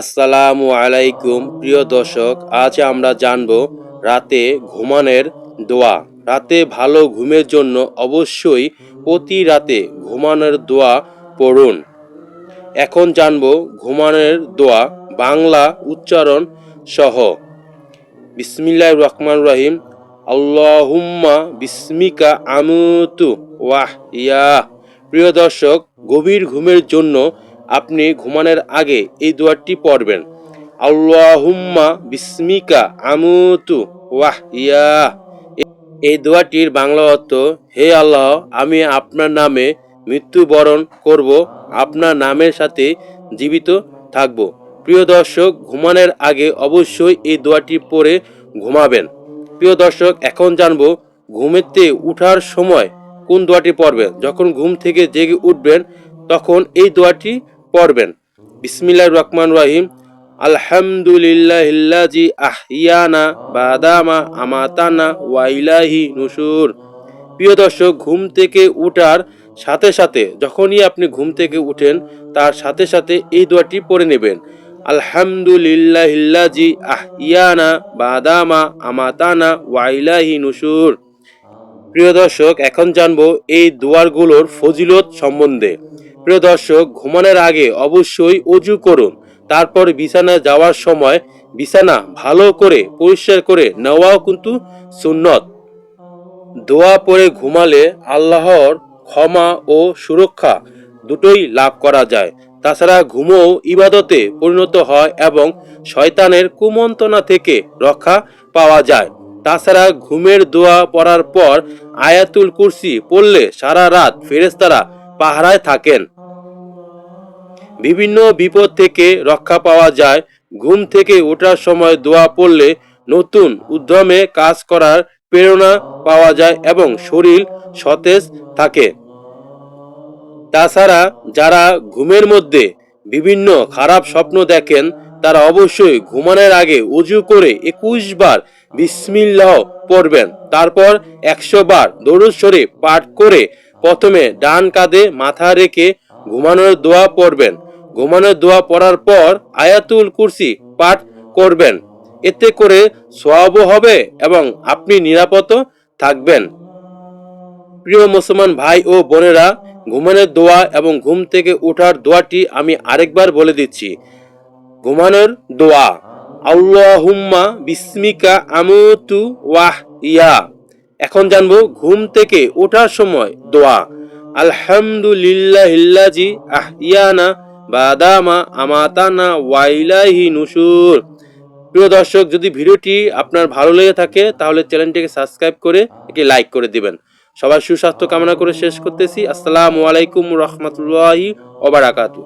আসসালামু আলাইকুম, প্রিয় দর্শক, আজ আমরা জানব রাতে ঘুমানোর দোয়া। রাতে ভালো ঘুমের জন্য অবশ্যই প্রতি রাতে ঘুমানোর দোয়া পড়ুন। এখন জানব ঘুমানোর দোয়া, বাংলা উচ্চারণ সহ। বিসমিল্লাহ রহমান রহিম। আল্লাহুম্মা বিস্মিকা আমুতু ওয়াহ ইয়া প্রিয় দর্শক, গভীর ঘুমের জন্য আপনি ঘুমানোর আগে এই দোয়াটি পড়বেন। আল্লাহুম্মা বিস্মিকা আমুতু ওয়াহ ইয়া এই দোয়াটির বাংলা অর্থ, হে আল্লাহ, আমি আপনার নামে মৃত্যুবরণ করব, আপনার নামের সাথে জীবিত থাকব। প্রিয় দর্শক, ঘুমানোর আগে অবশ্যই এই দোয়াটি পড়ে ঘুমাবেন। প্রিয় দর্শক, এখন জানব ঘুমেতে উঠার সময় কোন দোয়াটি পড়বেন। যখন ঘুম থেকে জেগে উঠবেন, তখন এই দোয়াটি পড়বেন। বিসমিল্লাহ রহমান রাহিম। আলহামদুলিল্লাহিল্লাজি আহিয়ানা বাদামা আমাতানা ওয়াইলাহি নুসুর প্রিয় দর্শক, ঘুম থেকে উঠার সাথে সাথে, যখনই আপনি ঘুম থেকে উঠেন, তার সাথে সাথে এই দোয়াটি পড়ে নেবেন। আলহামদুলিল্লাহিল্লাজি আহিয়ানা বাদামা আমাতানা ওয়াইলাহি নুসুর প্রিয় দর্শক, এখন জানব এই দুয়ারগুলোর ফজিলত সম্বন্ধে। প্রিয় দর্শক, ঘুমানোর আগে অবশ্যই অজু করুন। তারপর বিছানায় যাওয়ার সময় বিছানা ভালো করে পরিষ্কার করে নেওয়াও কিন্তু সুন্নত। দোয়া পরে ঘুমালে আল্লাহর ক্ষমা ও সুরক্ষা দুটোই লাভ করা যায়। তাছাড়া ঘুমও ইবাদতে পরিণত হয় এবং শয়তানের কুমন্ত্রণা থেকে রক্ষা পাওয়া যায়। তাছাড়া ঘুমের দোয়া পড়ার পর আয়াতুল কুরসি পড়লে সারা রাত ফেরেস্তারা পাহারায় থাকেন। বিভিন্ন বিপদ থেকে রক্ষা পাওয়া যায়। ঘুম থেকে ওঠার সময় দোয়া পড়লে নতুন উদ্যমে কাজ করার প্রেরণা পাওয়া যায় এবং শরীর সতেজ থাকে। তাছাড়া যারা ঘুমের মধ্যে বিভিন্ন খারাপ স্বপ্ন দেখেন তারা অবশ্যই ঘুমানোর আগে উজু করে একুশ বার বিসমিল্লাহ পড়বেন। তারপর একশো বার দরুদ শরীফ পাঠ করে প্রথমে ডান কাঁধে মাথা রেখে ঘুমানোর দোয়া পড়বেন। ঘুমানোর দোয়া পড়ার পর আয়াতুল কুরসি পাঠ করবেন। এতে করে সোয়াবও হবে এবং আপনি নিরাপদ থাকবেন। প্রিয় মুসলমান ভাই ও বোনেরা, ঘুমানোর দোয়া এবং ঘুম থেকে ওঠার দোয়াটি আমি আরেকবার বলে দিচ্ছি। ঘুমানোর দোয়া। আল্লাহুম্মা বিস্মিকা আমুতু ওয়াহ ইয়া এখন জানব ঘুম থেকে ওঠার সময় দোয়া। আলহামদুলিল্লাহিল্লাজি আহিয়ানা বাদামা আমাতানা ওয়াইলাহি নুসুর প্রিয় দর্শক, যদি ভিডিওটি আপনার ভালো লেগে থাকে, তাহলে চ্যানেলটিকে সাবস্ক্রাইব করে একে লাইক করে দিবেন। সবার সুস্বাস্থ্য কামনা করে শেষ করতেছি। আসসালামু আলাইকুম রহমতুল্লাহি ওবারাকাতু